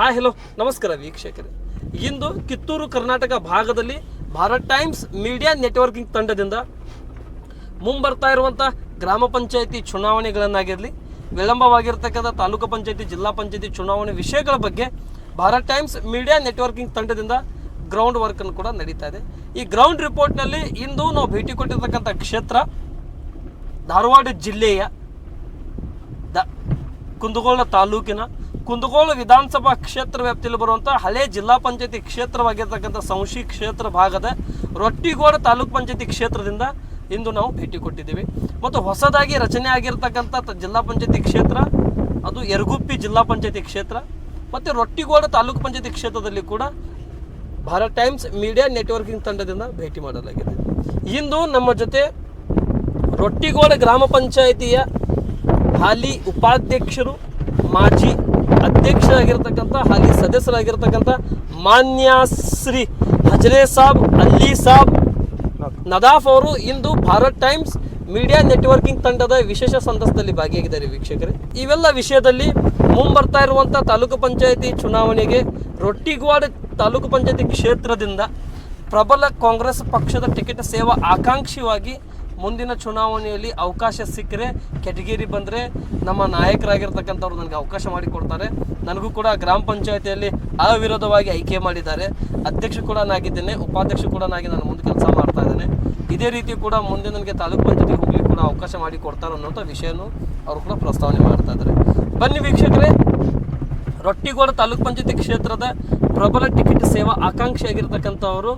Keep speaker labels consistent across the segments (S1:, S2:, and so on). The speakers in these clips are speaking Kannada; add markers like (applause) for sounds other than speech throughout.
S1: ಹಾಯ್ ಹಲೋ ನಮಸ್ಕಾರ ವೀಕ್ಷಕರೇ. ಇಂದು ಕಿತ್ತೂರು ಕರ್ನಾಟಕ ಭಾಗದಲ್ಲಿ ಭಾರತ್ ಟೈಮ್ಸ್ ಮೀಡಿಯಾ ನೆಟ್ವರ್ಕಿಂಗ್ ತಂಡದಿಂದ ಮುಂಬರ್ತಾ ಇರುವಂಥ ಗ್ರಾಮ ಪಂಚಾಯಿತಿ ಚುನಾವಣೆಗಳನ್ನಾಗಿರಲಿ, ವಿಳಂಬವಾಗಿರ್ತಕ್ಕಂಥ ತಾಲೂಕು ಪಂಚಾಯಿತಿ, ಜಿಲ್ಲಾ ಪಂಚಾಯಿತಿ ಚುನಾವಣೆ ವಿಷಯಗಳ ಬಗ್ಗೆ ಭಾರತ್ ಟೈಮ್ಸ್ ಮೀಡಿಯಾ ನೆಟ್ವರ್ಕಿಂಗ್ ತಂಡದಿಂದ ಗ್ರೌಂಡ್ ವರ್ಕನ್ನು ಕೂಡ ನಡೀತಾ ಇದೆ. ಈ ಗ್ರೌಂಡ್ ರಿಪೋರ್ಟ್ನಲ್ಲಿ ಇಂದು ನಾವು ಭೇಟಿ ಕೊಟ್ಟಿರ್ತಕ್ಕಂಥ ಕ್ಷೇತ್ರ ಧಾರವಾಡ ಜಿಲ್ಲೆಯ ದ ಕುಂದಗೋಳ ತಾಲೂಕಿನ ಕುಂದಗೋಳ ವಿಧಾನಸಭಾ ಕ್ಷೇತ್ರ ವ್ಯಾಪ್ತಿಯಲ್ಲಿ ಬರುವಂಥ ಹಳೆ ಜಿಲ್ಲಾ ಪಂಚಾಯತಿ ಕ್ಷೇತ್ರವಾಗಿರ್ತಕ್ಕಂಥ ಸಂಶಿ ಕ್ಷೇತ್ರ ಭಾಗದ ರೊಟ್ಟಿಗೋಡ ತಾಲೂಕು ಪಂಚಾಯತಿ ಕ್ಷೇತ್ರದಿಂದ ಇಂದು ನಾವು ಭೇಟಿ ಕೊಟ್ಟಿದ್ದೀವಿ. ಮತ್ತು ಹೊಸದಾಗಿ ರಚನೆ ಆಗಿರ್ತಕ್ಕಂಥ ಜಿಲ್ಲಾ ಪಂಚಾಯತಿ ಕ್ಷೇತ್ರ, ಅದು ಎರಗುಪ್ಪಿ ಜಿಲ್ಲಾ ಪಂಚಾಯತಿ ಕ್ಷೇತ್ರ, ಮತ್ತು ರೊಟ್ಟಿಗೋಡ ತಾಲೂಕು ಪಂಚಾಯತಿ ಕ್ಷೇತ್ರದಲ್ಲಿ ಕೂಡ ಭಾರತ್ ಟೈಮ್ಸ್ ಮೀಡಿಯಾ ನೆಟ್ವರ್ಕಿಂಗ್ ತಂಡದಿಂದ ಭೇಟಿ ಮಾಡಲಾಗಿದೆ. ಇಂದು ನಮ್ಮ ಜೊತೆ ರೊಟ್ಟಿಗೋಡ ಗ್ರಾಮ ಪಂಚಾಯಿತಿಯ ಹಾಲಿ ಉಪಾಧ್ಯಕ್ಷರು ಮಾಜಿ ಅಧ್ಯಕ್ಷರಾಗಿರ್ತಕ್ಕಂಥ ಹಾಗೆ ಸದಸ್ಯರಾಗಿರ್ತಕ್ಕಂಥ ಮಾನ್ಯ ಶ್ರೀ ಹಜರೆ ಸಾಬ್ ಅಲ್ಲಿ ಸಾಬ್ ನದಾಫ್ ಅವರು ಇಂದು ಭಾರತ್ ಟೈಮ್ಸ್ ಮೀಡಿಯಾ ನೆಟ್ವರ್ಕಿಂಗ್ ತಂಡದ ವಿಶೇಷ ಸಂದರ್ಭದಲ್ಲಿ ಭಾಗಿಯಾಗಿದ್ದಾರೆ ವೀಕ್ಷಕರೇ. ಇವೆಲ್ಲ ವಿಷಯದಲ್ಲಿ ಮುಂಬರ್ತಾ ಇರುವಂಥ ತಾಲೂಕು ಪಂಚಾಯಿತಿ ಚುನಾವಣೆಗೆ ರೊಟ್ಟಿಗೋಡ ತಾಲೂಕು ಪಂಚಾಯತಿ ಕ್ಷೇತ್ರದಿಂದ ಪ್ರಬಲ ಕಾಂಗ್ರೆಸ್ ಪಕ್ಷದ ಟಿಕೆಟ್ ಸೇವಾ ಆಕಾಂಕ್ಷಿಯಾಗಿ ಮುಂದಿನ ಚುನಾವಣೆಯಲ್ಲಿ ಅವಕಾಶ ಸಿಕ್ಕರೆ ಕೆಟಗೇರಿ ಬಂದರೆ ನಮ್ಮ ನಾಯಕರಾಗಿರ್ತಕ್ಕಂಥವ್ರು ನನಗೆ ಅವಕಾಶ ಮಾಡಿಕೊಡ್ತಾರೆ ನನಗೂ ಕೂಡ ಗ್ರಾಮ ಪಂಚಾಯತಿಯಲ್ಲಿ ಅವಿರೋಧವಾಗಿ ಆಯ್ಕೆ ಮಾಡಿದ್ದಾರೆ. ಅಧ್ಯಕ್ಷ ಕೂಡ ನಾಗಿದ್ದೇನೆ ಉಪಾಧ್ಯಕ್ಷ ಕೂಡ ನಾಗಿ ನಾನು ಮುಂದೆ ಕೆಲಸ ಮಾಡ್ತಾ ಇದ್ದೇನೆ. ಇದೇ ರೀತಿ ಕೂಡ ಮುಂದೆ ನನಗೆ ತಾಲೂಕು ಪಂಚಾಯತಿಗೆ ಹೋಗಲಿಕ್ಕೆ ಕೂಡ ಅವಕಾಶ ಮಾಡಿ ಕೊಡ್ತಾರೆ ಅನ್ನೋಂಥ ವಿಷಯನೂ ಅವರು ಕೂಡ ಪ್ರಸ್ತಾವನೆ ಮಾಡ್ತಾ ಇದ್ದಾರೆ. ಬನ್ನಿ ವೀಕ್ಷಕರೇ ರೊಟ್ಟಿಗೋಡ ತಾಲೂಕು ಪಂಚಾಯತಿ ಕ್ಷೇತ್ರದ ಪ್ರಬಲ ಟಿಕೆಟ್ ಸೇವಾ ಆಕಾಂಕ್ಷಿಯಾಗಿರ್ತಕ್ಕಂಥವರು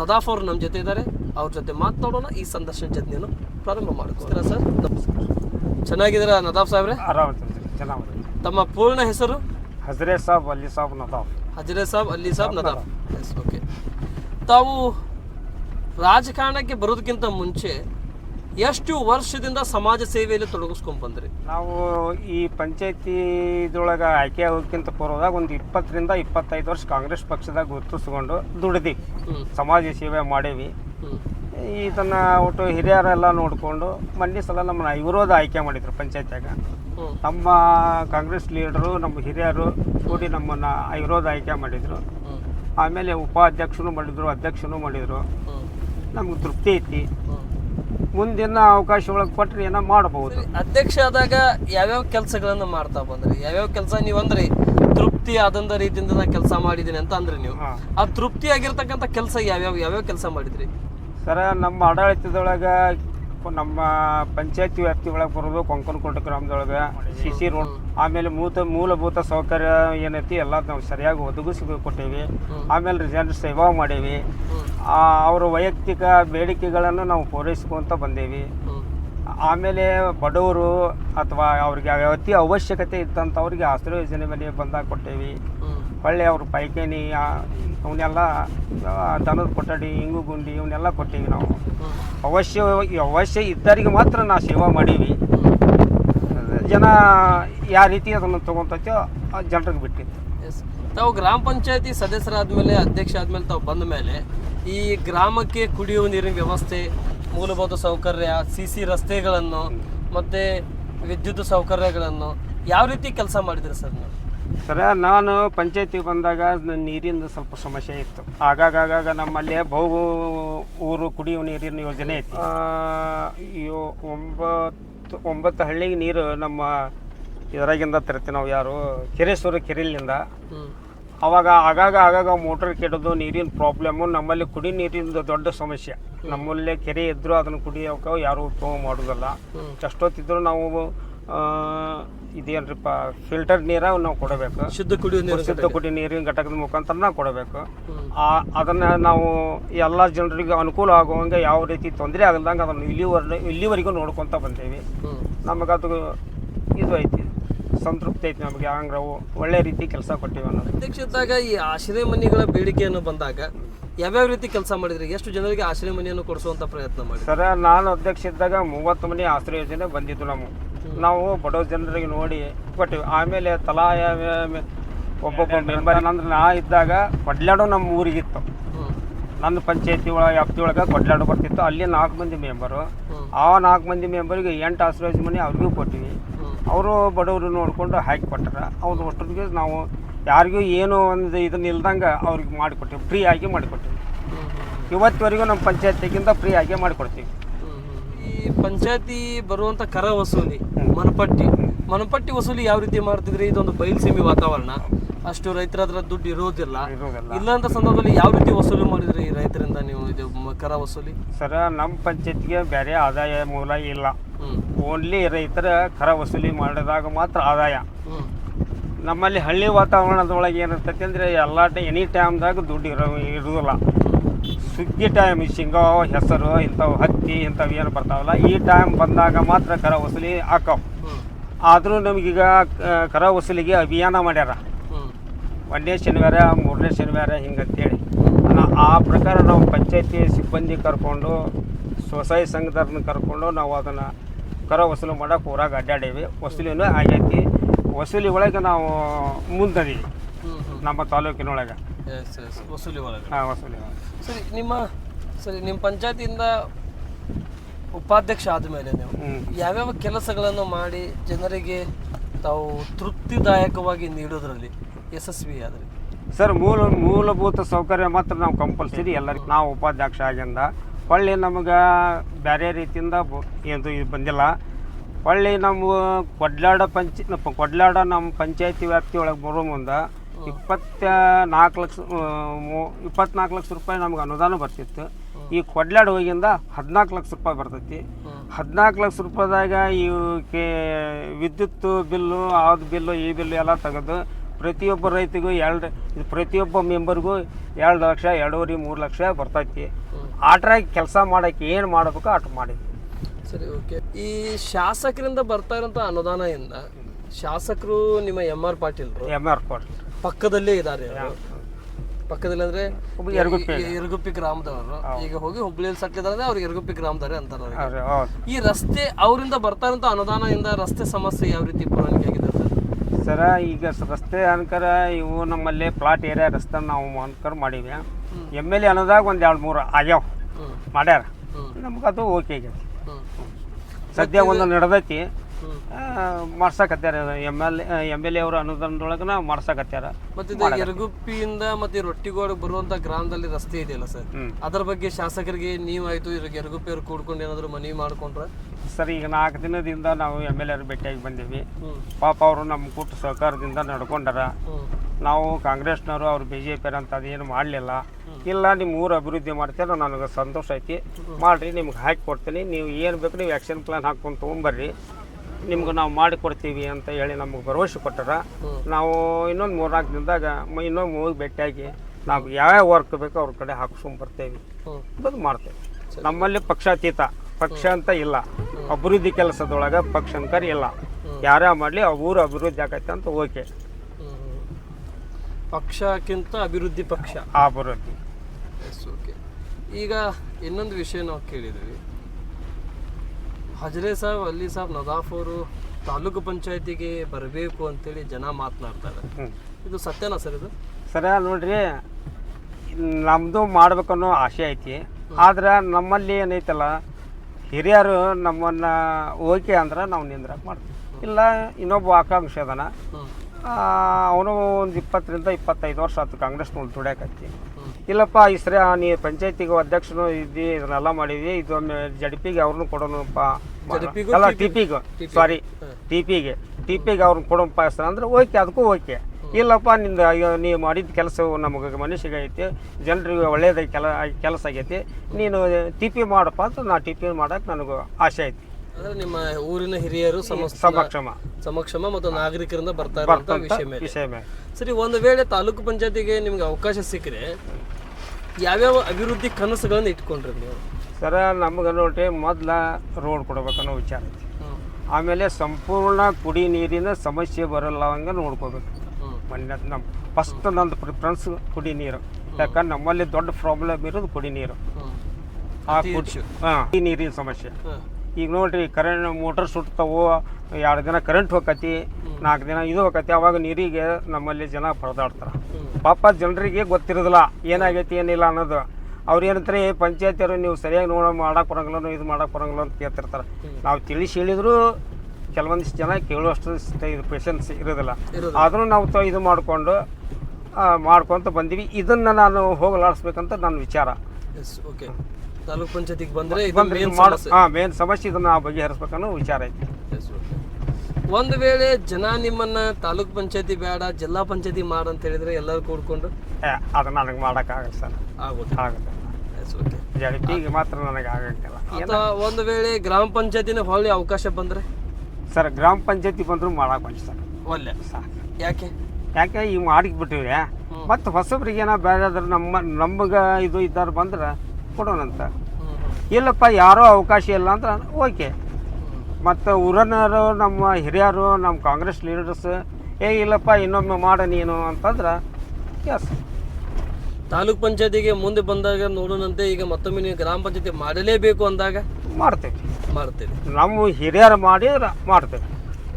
S1: ನದಾಫ್ ಅವರು ನಮ್ಮ ಜೊತೆ ಇದ್ದಾರೆ. ಅವ್ರ ಜೊತೆ ಮಾತಾಡೋಣ ಈ ಸಂದರ್ಶನ ಜರ್ನಿಯನ್ನು ಪ್ರಾರಂಭ ಮಾಡ್ಕೋತೀರಾ ಸರ್ ನಮಸ್ಕಾರ. ಚೆನ್ನಾಗಿದ್ದೀರಾ ನದಾಫ್ ಸಾಹೇಬ್ರೆ? ತಮ್ಮ ಪೂರ್ಣ ಹೆಸರು?
S2: ಹಜರೆ ಸಾಬ್ ಅಲ್ಲಿ ಸಾಬ್ ನದಾಫ್.
S1: ಹಜರೆ ಸಾಬ್ ಅಲ್ಲಿ ಸಾಬ್ ನದಾಫ್ ಎಸ್ ಓಕೆ ತಾವು ರಾಜಕಾರಣಕ್ಕೆ ಬರೋದಕ್ಕಿಂತ ಮುಂಚೆ ಎಷ್ಟು ವರ್ಷದಿಂದ ಸಮಾಜ ಸೇವೆಯಲ್ಲಿ ತೊಡಗಿಸ್ಕೊಂಡ್ ಬಂದ್ರಿ?
S2: ನಾವು ಈ ಪಂಚಾಯತಿದೊಳಗೆ ಆಯ್ಕೆ ಆಗೋಕ್ಕಿಂತ ಪೂರ್ವದಾಗ ಒಂದು ಇಪ್ಪತ್ತರಿಂದ ಇಪ್ಪತ್ತೈದು ವರ್ಷ ಕಾಂಗ್ರೆಸ್ ಪಕ್ಷದಾಗ ಗುರುತಿಸ್ಕೊಂಡು ದುಡ್ದಿ ಸಮಾಜ ಸೇವೆ ಮಾಡೇವಿ ಇದನ್ನು ಒಟ್ಟು ಹಿರಿಯರೆಲ್ಲ ನೋಡಿಕೊಂಡು ಮನ್ನಿ ಸಲ ನಮ್ಮನ್ನ ವಿರೋಧ ಆಯ್ಕೆ ಮಾಡಿದ್ರು ಪಂಚಾಯತ್ಯಾಗ. ನಮ್ಮ ಕಾಂಗ್ರೆಸ್ ಲೀಡರು ನಮ್ಮ ಹಿರಿಯರು ಕೂಡಿ ನಮ್ಮನ್ನು ವಿರೋಧ ಆಯ್ಕೆ ಮಾಡಿದರು. ಆಮೇಲೆ ಉಪಾಧ್ಯಕ್ಷನು ಮಾಡಿದರು ಅಧ್ಯಕ್ಷನು ಮಾಡಿದರು. ನಮ್ಗೆ ತೃಪ್ತಿ ಐತಿ. ಮುಂದಿನ ಅವಕಾಶ ಒಳಗೆ ಕೊಟ್ಟರೆ ಏನೋ
S1: ಮಾಡಬಹುದು ಅಧ್ಯಕ್ಷ ಆದಾಗ ಯಾವ್ಯಾವ ಕೆಲಸಗಳನ್ನು ಮಾಡ್ತಾ ಬಂದ್ರಿ? ಯಾವ್ಯಾವ ಕೆಲಸ ನೀವು ಅಂದ್ರಿ? ತೃಪ್ತಿ ಆದಂದ ರೀತಿಯಿಂದ ನಾ ಕೆಲಸ ಮಾಡಿದ್ದೀನಿ ಅಂತ ಅಂದ್ರೆ ನೀವು. ಆ ತೃಪ್ತಿ ಆಗಿರ್ತಕ್ಕಂಥ ಕೆಲಸ ಯಾವ್ಯಾವ ಯಾವ್ಯಾವ ಕೆಲಸ ಮಾಡಿದ್ರಿ?
S2: ಸರ ನಮ್ಮ ಆಡಳಿತದೊಳಗೆ ನಮ್ಮ ಪಂಚಾಯತಿ ವ್ಯಾಪ್ತಿ ಒಳಗೆ ಬರೋದು ಕೊಂಕನಕೋಟೆ ಗ್ರಾಮದೊಳಗೆ ಸಿ ಸಿ ರೋಡ್ ಆಮೇಲೆ ಮೂತ ಮೂಲಭೂತ ಸೌಕರ್ಯ ಏನೈತಿ ಎಲ್ಲ ನಾವು ಸರಿಯಾಗಿ ಒದಗಿಸಿ ಕೊಟ್ಟೇವಿ. ಆಮೇಲೆ ಜನರ ಸೇವಾ ಮಾಡೇವಿ. ಅವರ ವೈಯಕ್ತಿಕ ಬೇಡಿಕೆಗಳನ್ನು ನಾವು ಪೂರೈಸ್ಕೊಂತ ಬಂದೇವಿ. ಆಮೇಲೆ ಬಡವರು ಅಥವಾ ಅವ್ರಿಗೆ ಅತಿ ಅವಶ್ಯಕತೆ ಇತ್ತಂಥವ್ರಿಗೆ ಆಶ್ರಯ ಯೋಜನೆ ಮೇಲೆ ಬಂದಾಗ ಕೊಟ್ಟೇವಿ. ಹೊಳ್ಳಿ ಅವ್ರ ಪೈಖಾನಿ ಇವನ್ನೆಲ್ಲ ಅವನ್ನೆಲ್ಲ ದನದ ಕೊಠಡಿ ಇಂಗು ಗುಂಡಿ ಇವನ್ನೆಲ್ಲ ಕೊಟ್ಟೀವಿ ನಾವು. ಅವಶ್ಯ ಅವಶ್ಯ ಇದ್ದರಿಗೆ ಮಾತ್ರ ನಾವು ಸೇವಾ ಮಾಡೀವಿ. ಜನ ಯಾವ ರೀತಿ ಅದನ್ನು ತೊಗೊತೈತೋ ಜನರಿಗೆ ಬಿಟ್ಟಿತ್ತು
S1: ತಾವು ಗ್ರಾಮ ಪಂಚಾಯತಿ ಸದಸ್ಯರಾದ್ಮೇಲೆ ಅಧ್ಯಕ್ಷ ಆದ್ಮೇಲೆ ತಾವು ಬಂದ ಮೇಲೆ ಈ ಗ್ರಾಮಕ್ಕೆ ಕುಡಿಯುವ ನೀರಿನ ವ್ಯವಸ್ಥೆ ಮೂಲಭೂತ ಸೌಕರ್ಯ ಸಿ ಸಿ ರಸ್ತೆಗಳನ್ನು ಮತ್ತೆ ವಿದ್ಯುತ್ ಸೌಕರ್ಯಗಳನ್ನು ಯಾವ ರೀತಿ ಕೆಲಸ ಮಾಡಿದ್ರಿ ಸರ್ ನೀವು?
S2: ಸರ ನಾನು ಪಂಚಾಯತಿಗೆ ಬಂದಾಗ ನ- ನೀರಿನ ಸ್ವಲ್ಪ ಸಮಸ್ಯೆ ಇತ್ತು. ಆಗಾಗ ಆಗಾಗ ನಮ್ಮಲ್ಲಿ ಬಹು ಊರು ಕುಡಿಯುವ ನೀರಿನ ಯೋಜನೆ ಐತಿ. ಆ, ಒಂಬತ್ತು ಒಂಬತ್ತು ಹಳ್ಳಿಗೆ ನೀರು ನಮ್ಮ ಇದರಾಗಿಂದ ತರ್ತೀವಿ ನಾವು ಯಾರು ಕೆರೆಸೂರು ಕೆರೆಲಿಂದ. ಅವಾಗ ಆಗಾಗ ಆಗಾಗ ಮೋಟರ್ ಕೆಡೋದು ನೀರಿನ ಪ್ರಾಬ್ಲಮ್ಮು ನಮ್ಮಲ್ಲಿ ಕುಡಿ ನೀರಿನ ದೊಡ್ಡ ಸಮಸ್ಯೆ. ನಮ್ಮಲ್ಲೇ ಕೆರೆ ಇದ್ದರೂ ಅದನ್ನು ಕುಡಿಯೋಕೆ ಯಾರೂ ಉಪಯೋಗ ಮಾಡೋದಲ್ಲ.
S1: ಅಷ್ಟೊತ್ತಿದ್ರು
S2: ಎಷ್ಟೊತ್ತಿದ್ರು ನಾವು ಇದೇನ್ರಿಪ್ಪ ಫಿಲ್ಟರ್ ನೀರ ನಾವು ಕೊಡಬೇಕು.
S1: ಶುದ್ಧ ಕುಡಿಯೋ ನೀರು
S2: ಶುದ್ಧ ಕುಡಿಯೋ ನೀರಿನ ಘಟಕದ ಮುಖಾಂತರ ನಾವು ಕೊಡಬೇಕು. ಆ ಅದನ್ನು ನಾವು ಎಲ್ಲ ಜನರಿಗೆ ಅನುಕೂಲ ಆಗುವಂಗೆ ಯಾವ ರೀತಿ ತೊಂದರೆ ಆಗಲ್ದಂಗೆ ಅದನ್ನು ಇಲ್ಲಿವರೆ ಇಲ್ಲಿವರೆಗೂ ನೋಡ್ಕೊತ ಬಂದೇವಿ.
S1: ನಮಗೆ
S2: ನಮಗದು ಇದು ಐತಿ ಸಂತೃಪ್ತಿ ಐತಿ ನಮಗೆ ಹಂಗೆ ಒಳ್ಳೆ ರೀತಿ ಕೆಲಸ ಕೊಟ್ಟಿವಿ ಅನ್ನೋದು.
S1: ಅಧ್ಯಕ್ಷದಾಗ ಈ ಆಶ್ರಯ ಮನೆಗಳ ಬೇಡಿಕೆಯನ್ನು ಬಂದಾಗ ಯಾವ್ಯಾವ ರೀತಿ ಕೆಲಸ ಮಾಡಿದ್ರಿ? ಎಷ್ಟು ಜನರಿಗೆ ಆಶ್ರಯ ಮನೆಯನ್ನು ಕೊಡಿಸುವಂತ ಪ್ರಯತ್ನ ಮಾಡಿ
S2: ಸರ ನಾನು ಅಧ್ಯಕ್ಷ ಇದ್ದಾಗ ಮೂವತ್ತು ಮನೆ ಆಶ್ರಯ ಯೋಜನೆ ಬಂದಿದ್ದು ನಾವು ನಾವು ಬಡವ ಜನರಿಗೆ ನೋಡಿ ಕೊಟ್ಟಿವಿ. ಆಮೇಲೆ ತಲಾ ಒಬ್ಬೊಬ್ಬ ಮೆಂಬರ್ ಅಂದ್ರೆ ನಾ ಇದ್ದಾಗ ಕೊಡ್ಲಾಡು ನಮ್ಮ ಊರಿಗಿತ್ತು. ನನ್ನ ಪಂಚಾಯತಿ ಒಳಗೆ ವ್ಯಾಪ್ತಿ ಒಳಗೆ ಕೊಡ್ಲಾಡು ಬರ್ತಿತ್ತು ಅಲ್ಲಿ ನಾಲ್ಕು ಮಂದಿ ಮೆಂಬರು. ಆ ನಾಲ್ಕು ಮಂದಿ ಮೆಂಬರಿಗೆ ಎಂಟು ಆಶ್ರಯ ಮನೆ ಅವ್ರಿಗೂ ಕೊಟ್ಟಿವಿ. ಅವರು ಬಡವರು ನೋಡಿಕೊಂಡು ಹಾಕಿ ಕೊಟ್ಟಾರ. ಅವ್ರು ಅಷ್ಟೊತ್ತಿಗೆ ನಾವು ಯಾರಿಗೂ ಏನು ಒಂದು ಇದನ್ನ ಇಲ್ದಂಗೆ ಅವ್ರಿಗೆ ಮಾಡಿಕೊಟ್ಟಿವಿ. ಫ್ರೀ ಆಗಿ ಮಾಡಿಕೊಟ್ಟಿವಿ. ಇವತ್ತಿವರೆಗೂ ನಮ್ಮ ಪಂಚಾಯತಿಗಿಂತ ಫ್ರೀ ಆಗಿ ಮಾಡಿಕೊಡ್ತೀವಿ.
S1: ಈ ಪಂಚಾಯತಿ ಬರುವಂತ ಕರ ವಸೂಲಿ ಮನಪಟ್ಟಿ. ಮನಪಟ್ಟಿ ವಸೂಲಿ ಯಾವ ರೀತಿ ಮಾಡ್ತಿದ್ರಿ? ಇದೊಂದು ಬಯಲುಸೀಮೆ ವಾತಾವರಣ. ಅಷ್ಟು ರೈತರ ಹತ್ರ ದುಡ್ಡು ಇರೋದಿಲ್ಲ.
S2: ಇಲ್ಲ
S1: ಇಲ್ಲಂತ ಸಂದರ್ಭದಲ್ಲಿ ಯಾವ ರೀತಿ ವಸೂಲಿ ಮಾಡಿದ್ರಿ ರೈತರಿಂದ ನೀವು ಇದು ಕರ ವಸೂಲಿ?
S2: ಸರ ನಮ್ಮ ಪಂಚಾಯತಿಗೆ ಬೇರೆ ಆದಾಯ ಮೂಲ ಇಲ್ಲ. ಓನ್ಲಿ ರೈತರ ಕರ ವಸೂಲಿ ಮಾಡಿದಾಗ ಮಾತ್ರ ಆದಾಯ. ನಮ್ಮಲ್ಲಿ ಹಳ್ಳಿ ವಾತಾವರಣದೊಳಗೆ ಏನಿರ್ತೈತಿ ಅಂದರೆ ಎಲ್ಲ ಟೈ ಎನಿ ಟೈಮ್ದಾಗ ದುಡ್ಡು ಇರೋ ಇರೋದಿಲ್ಲ. ಸುಗ್ಗಿ ಟೈಮ್ ಶೇಂಗಾ ಹೆಸರು, ಇಂಥವು ಹತ್ತಿ, ಇಂಥವು ಏನು ಬರ್ತಾವಲ್ಲ, ಈ ಟೈಮ್ ಬಂದಾಗ ಮಾತ್ರ ಕರ ವಸೂಲಿ ಹಾಕವು ಆದರೂ ನಮಗೀಗ ಕರ ವಸೂಲಿಗೆ ಅಭಿಯಾನ ಮಾಡ್ಯಾರ.
S1: ಒಂದೇ
S2: ಒಂದನೇ ಶನಿವಾರ, ಮೂರನೇ ಶನಿವಾರ ಹಿಂಗಂತೇಳಿ. ಆ ಪ್ರಕಾರ ನಾವು ಪಂಚಾಯತಿ ಸಿಬ್ಬಂದಿ ಕರ್ಕೊಂಡು, ಸ್ವಸಹಾಯ ಸಂಘದವ್ರನ್ನ ಕರ್ಕೊಂಡು ನಾವು ಅದನ್ನು ಕರ ವಸೂಲು ಮಾಡೋಕೆ ಊರಾಗ ಅಡ್ಡಾಡೇವಿ ವಸೂಲಿನೂ ಆಗೈತಿ. ವಸೂಲಿ ಒಳಗೆ ನಾವು ಮುಂದದೀವಿ ನಮ್ಮ ತಾಲೂಕಿನೊಳಗೆ.
S1: ಎಸ್ ಎಸ್ ವಸೂಲಿ ಒಳಗೆ.
S2: ಹಾಂ ವಸೂಲಿ ಒಳಗೆ.
S1: ಸರಿ ನಿಮ್ಮ ಸರಿ ನಿಮ್ಮ ಪಂಚಾಯತಿಯಿಂದ ಉಪಾಧ್ಯಕ್ಷ ಆದಮೇಲೆ ನೀವು. ಯಾವ್ಯಾವ ಕೆಲಸಗಳನ್ನು ಮಾಡಿ ಜನರಿಗೆ ತಾವು ತೃಪ್ತಿದಾಯಕವಾಗಿ ನೀಡೋದ್ರಲ್ಲಿ ಯಶಸ್ವಿ ಆದರೆ?
S2: ಸರ್ ಮೂಲ ಮೂಲಭೂತ ಸೌಕರ್ಯ ಮಾತ್ರ ನಾವು ಕಂಪಲ್ಸರಿ ಎಲ್ಲರಿಗೂ ನಾವು ಉಪಾಧ್ಯಕ್ಷ ಆಗಿಂದ ಹೊಳ್ಳಿ ನಮಗೆ ಬೇರೆ ರೀತಿಯಿಂದ ಏನು ಇದು ಬಂದಿಲ್ಲ. ಹೊಳ್ಳಿ ನಮ್ಮ ಕೊಡ್ಲಾಡ ಪಂಚ ಕೊಡ್ಲಾಡ ನಮ್ಮ ಪಂಚಾಯತಿ ವ್ಯಾಪ್ತಿ ಒಳಗೆ ಬರೋ ಮುಂದೆ ಇಪ್ಪತ್ತ ನಾಲ್ಕು ಲಕ್ಷ ಇಪ್ಪತ್ನಾಲ್ಕು ಲಕ್ಷ ರೂಪಾಯಿ ನಮ್ಗೆ ಅನುದಾನ ಬರ್ತಿತ್ತು. ಈ ಕೊಡ್ಲಾಡ ಹೋಗಿಂದ ಹದಿನಾಲ್ಕು ಲಕ್ಷ ರೂಪಾಯಿ ಬರ್ತೈತಿ. ಹದಿನಾಲ್ಕು ಲಕ್ಷ ರೂಪಾಯಿದಾಗ ಇವಕ್ಕೆ ವಿದ್ಯುತ್ ಬಿಲ್ಲು ಅದು ಬಿಲ್ಲು ಈ ಬಿಲ್ಲು ಎಲ್ಲ ತೆಗೆದು ಪ್ರತಿಯೊಬ್ಬ ರೈತಿಗೂ ಎರಡು ಇದು ಪ್ರತಿಯೊಬ್ಬ ಮೆಂಬರ್ಗೂ ಎರಡು ಲಕ್ಷ ಎರಡೂವರೆ ಮೂರು ಲಕ್ಷ ಬರ್ತೈತಿ. ಆಟ್ರಾಗಿ ಕೆಲಸ ಮಾಡೋಕ್ಕೆ ಏನು ಮಾಡಬೇಕು ಆಟ ಮಾಡಿದ್ವಿ.
S1: ಸರಿ ಓಕೆ ಈ ಶಾಸಕರಿಂದ ಬರ್ತಾ ಇರೋಂಥ ಅನುದಾನದಿಂದ ಶಾಸಕರು ನಿಮ್ಮ ಎಂ ಆರ್ ಪಾಟೀಲ್ರು
S2: ಎಂ ಆರ್ ಪಾಟೀಲ್
S1: ಪಕ್ಕದಲ್ಲೇ ಇದ್ದಾರೆ ಪಕ್ಕದಲ್ಲಿ ಅಂದ್ರೆ ಎರಗುಪ್ಪಿ ಗ್ರಾಮದವರು. ಈಗ ಹೋಗಿ ಹುಬ್ಳಿಯಲ್ಲಿ ಸಟ್ಟಿದ್ದಾರೆ ಅವ್ರಿಗೆ ಎರಗುಪ್ಪಿ ಗ್ರಾಮದವರೇ ಅಂತಾರೆ ಅವ್ರಿಗೆ. ಈ ರಸ್ತೆ ಅವರಿಂದ ಬರ್ತಾ ಇರೋಂಥ ಅನುದಾನದಿಂದ ರಸ್ತೆ ಸಮಸ್ಯೆ ಯಾವ ರೀತಿ ಪೂರೈಕೆ ಆಗಿದೆ ಸರ್?
S2: ಸರ ಈಗ ಸ- ರಸ್ತೆ ಅನ್ಕರ ಇವು ನಮ್ಮಲ್ಲಿ ಪ್ಲಾಟ್ ಏರಿಯಾ ರಸ್ತೆ ನಾವು ಅನ್ಕರ್ ಮಾಡೀವಿ. ಎಂ ಎಲ್ ಎ ಅನ್ನೋದಾಗ ಒಂದು ಎರಡು ಮೂರು ಆಗ್ಯಾವ.
S1: ಹ್ಮ್.
S2: ಮಾಡ್ಯಾರ.
S1: ಹ್ಮ್.
S2: ನಮ್ಗೆ ಅದು ಓಕೆ ಆಗೈತಿ. ಸದ್ಯ ಒಂದು ನಡೆದೈತಿ. ಮಾಡ್ಸಾಕತ್ಯಾರ M L M L A ಅವರು ಅನುದಾನದೊಳಗನ ಮಾಡ್ಸಕತ್ಯಾರ
S1: ಮತ್ತೆ ಯರಗುಪ್ಪಿಯಿಂದ ಮತ್ತೆ ರೊಟ್ಟಿಗೋಡು ಬರುವಂತ ಗ್ರಾಮದಲ್ಲಿ ರಸ್ತೆ ಇದೆಯಲ್ಲ ಸರ್? ಅದ್ರ ಬಗ್ಗೆ ಶಾಸಕರಿಗೆ ನೀವಾಯ್ತು ಇವ್ರಿಗೆ ಯರಗುಪ್ಪಿಯವ್ರು ಕೂಡ್ಕೊಂಡು ಏನಾದ್ರು ಮನವಿ ಮಾಡ್ಕೊಂಡ್ರೆ?
S2: ಸರ್ ಈಗ ನಾಲ್ಕು ದಿನದಿಂದ ನಾವು ಎಂ ಎಲ್ ಎರ್ ಭೇಟಿಯಾಗಿ ಬಂದೀವಿ. ಪಾಪ ಅವರು ನಮ್ಮ ಕೂಟ ಸಹಕಾರದಿಂದ ನಡ್ಕೊಂಡಾರ. ನಾವು ಕಾಂಗ್ರೆಸ್ನವರು ಅವ್ರು ಬಿ ಜೆ ಪಿ ಅಂತ ಅದೇನು ಮಾಡಲಿಲ್ಲ. ಇಲ್ಲ ನಿಮ್ಮ ಊರು ಅಭಿವೃದ್ಧಿ ಮಾಡ್ತೀರ ನನಗೆ ಸಂತೋಷ ಐತಿ. ಮಾಡಿರಿ ನಿಮ್ಗೆ ಹಾಕಿ ಕೊಡ್ತೀನಿ. ನೀವು ಏನು ಬೇಕು ನೀವು ಆ್ಯಕ್ಷನ್ ಪ್ಲಾನ್ ಹಾಕ್ಕೊಂಡು ತೊಗೊಂಬರ್ರಿ. ನಿಮ್ಗೆ ನಾವು ಮಾಡಿಕೊಡ್ತೀವಿ ಅಂತ ಹೇಳಿ ನಮಗೆ ಭರವಸೆ ಕೊಟ್ಟಾರ. ನಾವು ಇನ್ನೊಂದು ಮೂರ್ನಾಲ್ಕು ದಿನದಾಗ ಇನ್ನೊಂದು ಹೋಗಿ ಭೇಟಿಯಾಗಿ ನಾವು ಯಾವ್ಯಾವ ವರ್ಕ್ ಬೇಕೋ ಅವ್ರ ಕಡೆ ಹಾಕ್ಸ್ಕೊಂಡು ಬರ್ತೇವೆ. ಅದು ಮಾಡ್ತೇವೆ. ನಮ್ಮಲ್ಲಿ ಪಕ್ಷಾತೀತ. ಪಕ್ಷ ಅಂತ ಇಲ್ಲ. ಅಭಿವೃದ್ಧಿ ಕೆಲಸದೊಳಗೆ ಪಕ್ಷ ಅಂತಾರೆ ಇಲ್ಲ. ಯಾರ್ಯಾವ ಮಾಡಲಿ ಊರು ಅಭಿವೃದ್ಧಿ ಆಗೈತೆ ಅಂತ ಓಕೆ.
S1: ಪಕ್ಷಕ್ಕಿಂತ ಅಭಿವೃದ್ಧಿ ಪಕ್ಷ.
S2: ಆ ಅಭಿವೃದ್ಧಿ.
S1: ಈಗ ಇನ್ನೊಂದು ವಿಷಯ ನಾವು ಕೇಳಿದ್ವಿ ಹಜರೆ ಸಾಹೇಬ್ ಅಲ್ಲಿ ಸಾಹೇಬ್ ನದಾಫ್ ಅವರು ತಾಲೂಕು ಪಂಚಾಯತಿಗೆ ಬರಬೇಕು ಅಂತೇಳಿ ಜನ ಮಾತನಾಡ್ತಾರೆ. ಇದು ಸತ್ಯನಾ ಸರ್ ಇದು?
S2: ಸರ ನೋಡ್ರಿ ನಮ್ಮದು ಮಾಡ್ಬೇಕನ್ನೋ ಆಸೆ ಐತಿ. ಆದ್ರೆ ನಮ್ಮಲ್ಲಿ ಏನೈತಲ್ಲ ಹಿರಿಯರು ನಮ್ಮನ್ನ ಓಕೆ ಅಂದ್ರೆ ನಾವು ನಿಂದ್ರಕ್ಕೆ ಮಾಡ್ತೀವಿ. ಇಲ್ಲ ಇನ್ನೊಬ್ಬ ಆಕಾಂಕ್ಷೆ ಅದನ.
S1: ಹ್ಮ್.
S2: ಅವನು ಒಂದು ಇಪ್ಪತ್ತರಿಂದ ಇಪ್ಪತ್ತೈದು ವರ್ಷ ಆಯ್ತು ಕಾಂಗ್ರೆಸ್ನ ದುಡ್ಯಾಕತ್ತಿ ಇಲ್ಲಪ್ಪ ಈ ಸರಿ ನೀ ಪಂಚಾಯತಿಗೆ ಅಧ್ಯಕ್ಷನು ಇದ್ದಿ ಇದನ್ನೆಲ್ಲ ಮಾಡಿದ್ವಿ ಇದೊಮ್ಮೆ ಜಡ್ಪಿಗೆ ಅವ್ರನ್ನ ಕೊಡೋಣಪ್ಪ. ಅಲ್ಲ ಟಿ ಪಿಗೆ ಸಾರಿ
S1: ಟಿಪಿಗೆ
S2: ಟಿ ಪಿಗೆ ಟಿ ಪಿಗೆ ಅವ್ರನ್ನ ಕೊಡೋಣಪ್ಪ ಹೆಸರು ಅಂದ್ರೆ ಓಕೆ ಅದಕ್ಕೂ ಓಕೆ. ಇಲ್ಲಪ್ಪ ನಿಂದ ಅಯ್ಯೋ ನೀ ಮಾಡಿದ ಕೆಲಸ ನಮಗೆ ಮನುಷ್ಯಗೆ ಐತಿ ಜನರಿಗೆ ಒಳ್ಳೇದಾಗಿ ಕೆಲ ಕೆಲಸ ಆಗೈತಿ ನೀನು ಟಿ ಪಿ ಮಾಡಪ್ಪ ಅಂತ ನಾ ಟಿ ಪಿ ಮಾಡಕ್ಕೆ ನನಗೆ ಆಸೆ ಐತಿ.
S1: ಅಂದ್ರೆ ನಿಮ್ಮ ಊರಿನ ಹಿರಿಯರು ಸಮಸ್ತ
S2: ಸಮಕ್ಷಮ.
S1: ಸಮಕ್ಷಮ ಮತ್ತು ನಾಗರಿಕರಿಂದ ಬರ್ತಾ ಇರುವಂತ ವಿಷಯ ಮೇಲೆ.
S2: ವಿಷಯ ಮೇಲೆ.
S1: ಸರಿ ಒಂದು ವೇಳೆ ತಾಲೂಕು ಪಂಚಾಯತಿಗೆ ನಿಮ್ಗೆ ಅವಕಾಶ ಸಿಕ್ಕರೆ ಯಾವ್ಯಾವ ಅಭಿವೃದ್ಧಿ ಕನಸುಗಳನ್ನು ಇಟ್ಕೊಂಡ್ರಿ ನೀವು?
S2: ಸರ ನಮ್ಗೆ ನೋಡ್ರಿ ಮೊದಲ ರೋಡ್ ಕೊಡ್ಬೇಕನ್ನೋ ವಿಚಾರ ಐತಿ. ಆಮೇಲೆ ಸಂಪೂರ್ಣ ಕುಡಿ ನೀರಿನ ಸಮಸ್ಯೆ ಬರಲ್ಲವಂಗ ನೋಡ್ಕೋಬೇಕು. ಮೊನ್ನೆ ನಮ್ಮ ಫಸ್ಟ್ ನಂದು ಪ್ರಿಫರೆನ್ಸ್ ಕುಡಿ ನೀರು. ಯಾಕಂದ್ರೆ ನಮ್ಮಲ್ಲಿ ದೊಡ್ಡ ಪ್ರಾಬ್ಲಮ್ ಇರೋದು ಕುಡಿ ನೀರು. ಆ ಕುಡಿ. ಹಾಂ ಕುಡಿ ನೀರಿನ ಸಮಸ್ಯೆ. ಈಗ ನೋಡ್ರಿ ಕರೆಂಟ್ ಮೋಟರ್ ಸುಡ್ತಾವು ಎರಡು ದಿನ ಕರೆಂಟ್ ಹೋಗತಿ ನಾಲ್ಕು ದಿನ ಇದು ಹೋಗತಿ ಅವಾಗ ನೀರಿಗೆ ನಮ್ಮಲ್ಲಿ ಜನ ಪರದಾಡ್ತಾರೆ. ಪಾಪ ಜನರಿಗೆ ಗೊತ್ತಿರೋದಿಲ್ಲ. ಏನಾಗೈತಿ ಏನಿಲ್ಲ ಅನ್ನೋದು. ಅವ್ರು ಏನಂತಾರೆ ಪಂಚಾಯತಿಯವರು ನೀವು ಸರಿಯಾಗಿ ನೋಡ ಮಾಡಕ್ಕೆ ಬರಂಗಿಲ್ಲ ಇದು ಮಾಡಕ್ಕೆ ಬರಂಗಿಲ್ಲ ಅಂತ ಕೇಳ್ತಿರ್ತಾರೆ. ನಾವು ತಿಳಿಸಿ ಹೇಳಿದ್ರು ಕೆಲವೊಂದಿಷ್ಟು ಜನ ಕೇಳುವಷ್ಟು ಇದು ಪೇಷನ್ಸ್ ಇರೋದಿಲ್ಲ. ಆದರೂ ನಾವು ತ ಇದು ಮಾಡಿಕೊಂಡು ಮಾಡ್ಕೊತ ಬಂದೀವಿ. ಇದನ್ನು ನಾನು ಹೋಗಲಾಡಿಸ್ಬೇಕಂತ ನನ್ನ ವಿಚಾರ.
S1: Yes okay. ತಾಲೂಕು ಪಂಚಾಯತಿಗೆ ಬಂದರೆ
S2: ಮೇನ್ ಸಮಸ್ಯೆ. ಇದನ್ನು ಬಗೆಹರಿಸ್ಬೇಕನ್ನೋ ವಿಚಾರ ಐತಿ.
S1: ಒಂದು ವೇಳೆ ಜನ ನಿಮ್ಮನ್ನ ತಾಲೂಕ್ ಪಂಚಾಯತಿ ಬೇಡ ಜಿಲ್ಲಾ ಪಂಚಾಯತಿ ಮಾಡ ಅಂತ ಹೇಳಿದ್ರೆ ಎಲ್ಲರೂ ಕೂಡ್ಕೊಂಡು?
S2: ಅದು ನನಗೆ ಮಾಡೋಕ್ಕಾಗಲ್ಲ ಸರ್.
S1: ಆಗುತ್ತೆ.
S2: ಆಗುತ್ತೆ
S1: ಓಕೆ
S2: ಮಾತ್ರ ನನಗೆ ಆಗಂಗಿಲ್ಲ.
S1: ಅಥವಾ ಒಂದು ವೇಳೆ ಗ್ರಾಮ ಪಂಚಾಯತಿನ ಹೊಳ್ಳಿ ಅವಕಾಶ ಬಂದ್ರೆ?
S2: ಸರ್ ಗ್ರಾಮ ಪಂಚಾಯತಿ ಬಂದರೂ ಮಾಡಕ್ಕೆ ಬಂದು ಸರ್.
S1: ಒಳ್ಳೆ ಯಾಕೆ?
S2: ಯಾಕೆ ಈ ಮಾಡಿಕ್ ಬಿಟ್ಟಿವ್ರೆ? ಮತ್ತು ಹೊಸಬ್ರಿಗೆ ಏನೋ ಬೇಡಾದ್ರೆ ನಮ್ಮ ನಮಗೆ ಇದು ಇದ್ದಾರೆ ಬಂದ್ರೆ ಕೊಡೋಣಂತ. ಇಲ್ಲಪ್ಪ ಯಾರೋ ಅವಕಾಶ ಇಲ್ಲ ಅಂದ್ರೆ ಓಕೆ. ಮತ್ತು ಊರನ್ನರು ನಮ್ಮ ಹಿರಿಯರು ನಮ್ಮ ಕಾಂಗ್ರೆಸ್ ಲೀಡರ್ಸ್ ಏ ಇಲ್ಲಪ್ಪ ಇನ್ನೊಮ್ಮೆ ಮಾಡ ನೀನು ಅಂತಂದ್ರೆ ಎಸ್
S1: ತಾಲೂಕ್ ಪಂಚಾಯತಿಗೆ ಮುಂದೆ ಬಂದಾಗ ನೋಡೋಣಂತೆ ಈಗ ಮತ್ತೊಮ್ಮೆ ನೀವು ಗ್ರಾಮ ಪಂಚಾಯತಿ ಮಾಡಲೇಬೇಕು ಅಂದಾಗ?
S2: ಮಾಡ್ತೇವೆ.
S1: ಮಾಡ್ತೇವೆ.
S2: ನಮ್ಮ ಹಿರಿಯರು ಮಾಡಿದ್ರೆ ಮಾಡ್ತೇವೆ.